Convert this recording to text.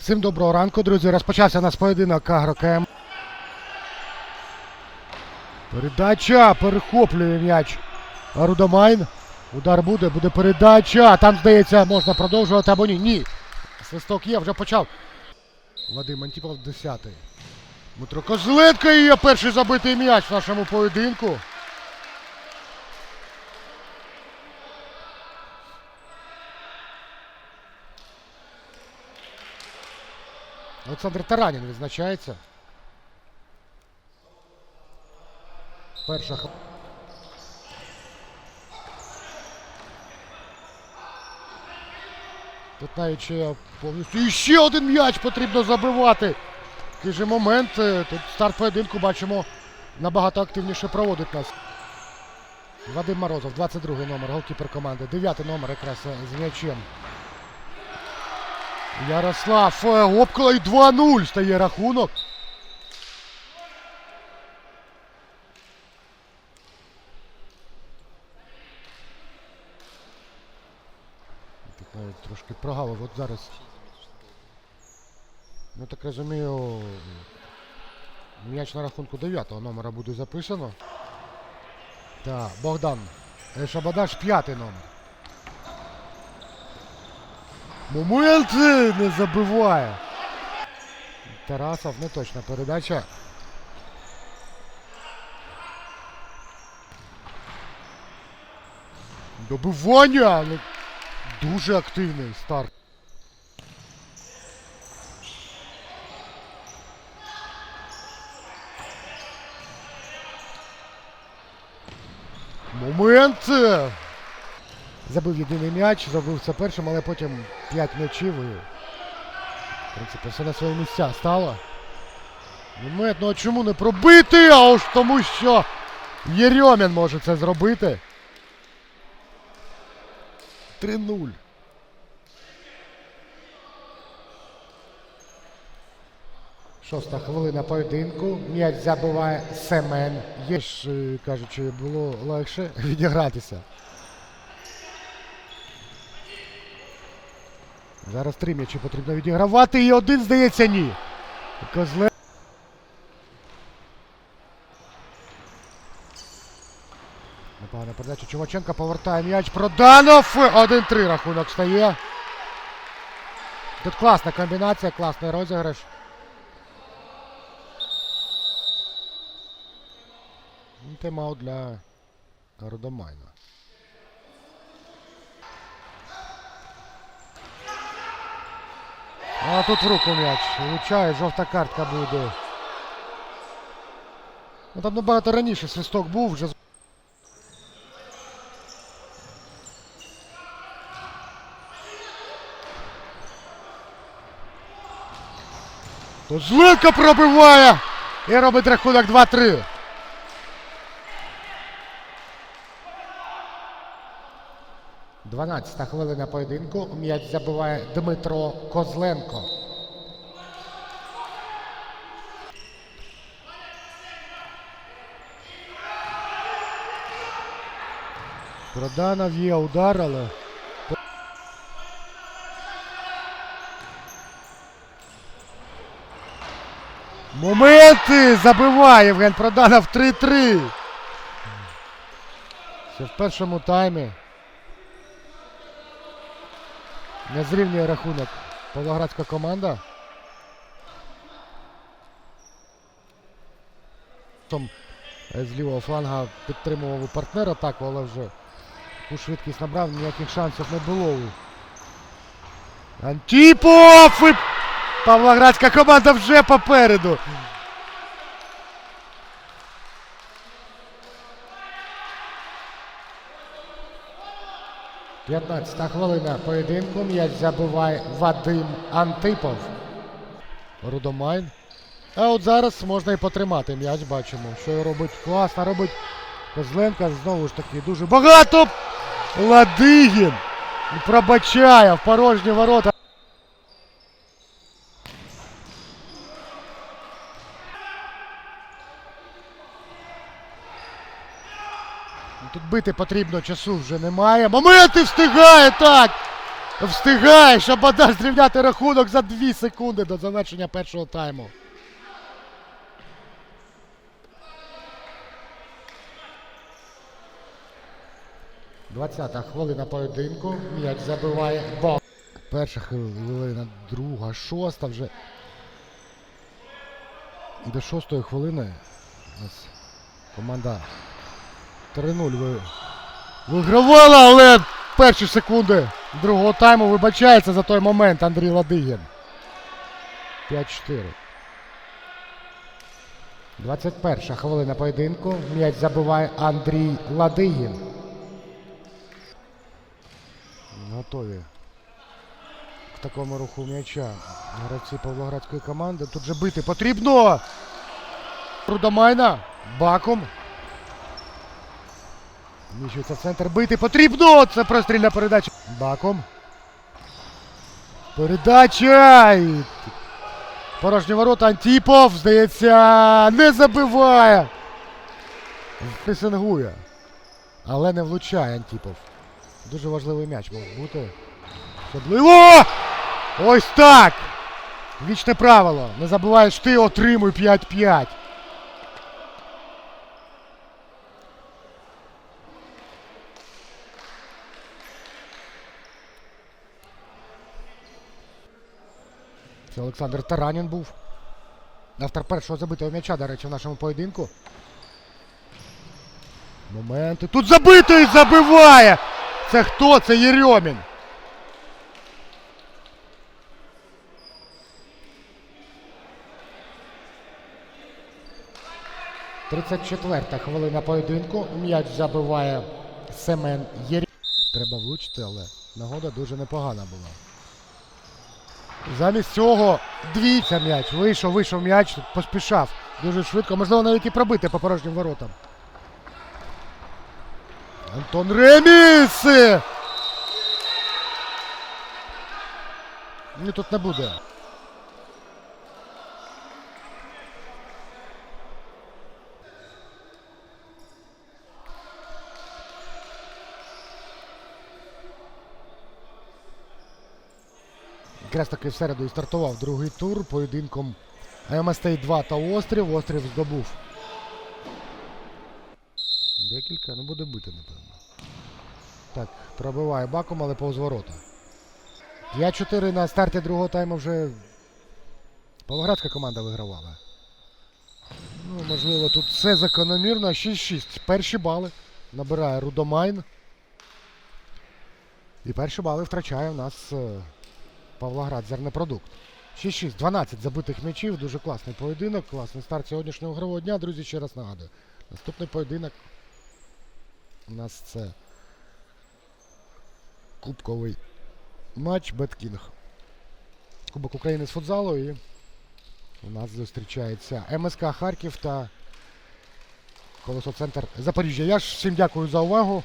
Всім доброго ранку, друзі. Розпочався у нас поєдинок Агрокем. Передача перехоплює м'яч. Рудомайн. Удар буде, буде передача. Там, здається, можна продовжувати або ні. Ні. Свисток є, вже почав. Вадим Антіпов 10-й. Дмитро Козленко і є перший забитий м'яч в нашому поєдинку. Олександр Таранін відзначається. Перша Тут навіть ще повністю. І ще один м'яч потрібно забивати. Такий же момент. е, Тут старт поєдинку бачимо набагато активніше проводить нас. Вадим Морозов, 22 номер, голкіпер команди. 9 номер якраз е, з м'ячем. Ярослав е, і 2-0 стає рахунок. Тут навіть трошки прогавив. От зараз. Ну так розумію. М'яч на рахунку 9-го номера буде записано. Так, Богдан. Шабадаш п'ятий номер. Момент е, не забиває. Тарасов, не точна передача. Добивання, але дуже активний старт. Момент. Забив єдиний м'яч, забив це першим, але потім 5 м'ячів і в принципі все на свої місця стало. Момент, ну а чому не пробити? А ось тому що Єрьомін може це зробити. 3-0. Шоста хвилина поєдинку. М'яч забиває Семен. Є ж, е, кажучи, було легше відігратися. Зараз три м'ячі потрібно відігравати і один, здається, ні. Козле. Непогана передача. Чумаченко повертає м'яч. Проданов. 1-3 рахунок стає. Тут класна комбінація, класний розіграш. Ну, для Рудомайна. А тут в руку м'яч. Влучає, жовта картка буде. Ну там набагато раніше свисток був вже. Тут Зливка пробиває! І робить рахунок 2-3. Дванадцята хвилина поєдинку. М'яч забиває Дмитро Козленко. Проданов є удар, але. Моменти забиває Євген Проданов 3-3. Це в першому таймі. Не зрівнює рахунок Павлоградська команда. Там е, з лівого фланга підтримував і партнер атаку, але вже таку швидкість набрав, ніяких шансів не було. у Антіпов! І Павлоградська команда вже попереду. П'ятнадцята хвилина поєдинку. М'яч забиває Вадим Антипов. Рудомайн. А от зараз можна і потримати м'яч, бачимо, що робить класно, робить Козленка. Знову ж таки дуже багато. Ладигін. Пробачає в порожні ворота. Тут бити потрібно, часу вже немає. Моменти встигає так! встигає Шабадар зрівняти рахунок за 2 секунди до завершення першого тайму. Двадцята хвилина поєдинку. М'яч забиває Бог. Перша хвилина, друга, шоста вже. До шостої хвилини у нас команда 3-0 ви- вигравала, але перші секунди другого тайму вибачається за той момент Андрій Ладигін. 5-4. 21 хвилина поєдинку. М'яч забиває Андрій Ладигін. Готові к такому руху м'яча. Гравці Павлоградської команди. Тут же бити потрібно. Рудомайна. Баком. Вміщується центр. Бити потрібно. Це прострільна передача. Баком. Передача. Порожні ворота Антіпов, здається, не забиває. Пресингує. Але не влучає Антіпов. Дуже важливий м'яч мав бути. Особливо! Ось так! Вічне правило. Не забуваєш ти, отримуй 5-5. Це Олександр Таранін був. Автор першого забитого м'яча, до речі, в нашому поєдинку. Моменти. Тут забитий забиває! Це хто? Це Єрьомін. Тридцять четверта хвилина поєдинку. М'яч забиває Семен Єрьомін. Треба влучити, але нагода дуже непогана була. Замість цього двійця м'яч. Вийшов, вийшов м'яч, поспішав дуже швидко. Можливо, навіть і пробити по порожнім воротам. Антон Реміс! Ні, тут не буде. Якраз таки в середу і стартував другий тур поєдинком МСТ 2 та Острів. Острів здобув. Декілька, ну буде бити, напевно. Так, пробиває баком, але повз ворота. 5-4 на старті другого тайму вже Павлоградська команда вигравала. Ну, можливо, тут все закономірно. 6-6. Перші бали набирає Рудомайн. І перші бали втрачає у нас е, Павлоград Зернопродукт. 6-6, 12 забитих м'ячів, дуже класний поєдинок, класний старт сьогоднішнього ігрового дня. Друзі, ще раз нагадую. Наступний поєдинок у нас це кубковий матч Беткінг. Кубок України з футзалу і у нас зустрічається МСК Харків та Колесо Центр Запоріжжя. Я ж всім дякую за увагу.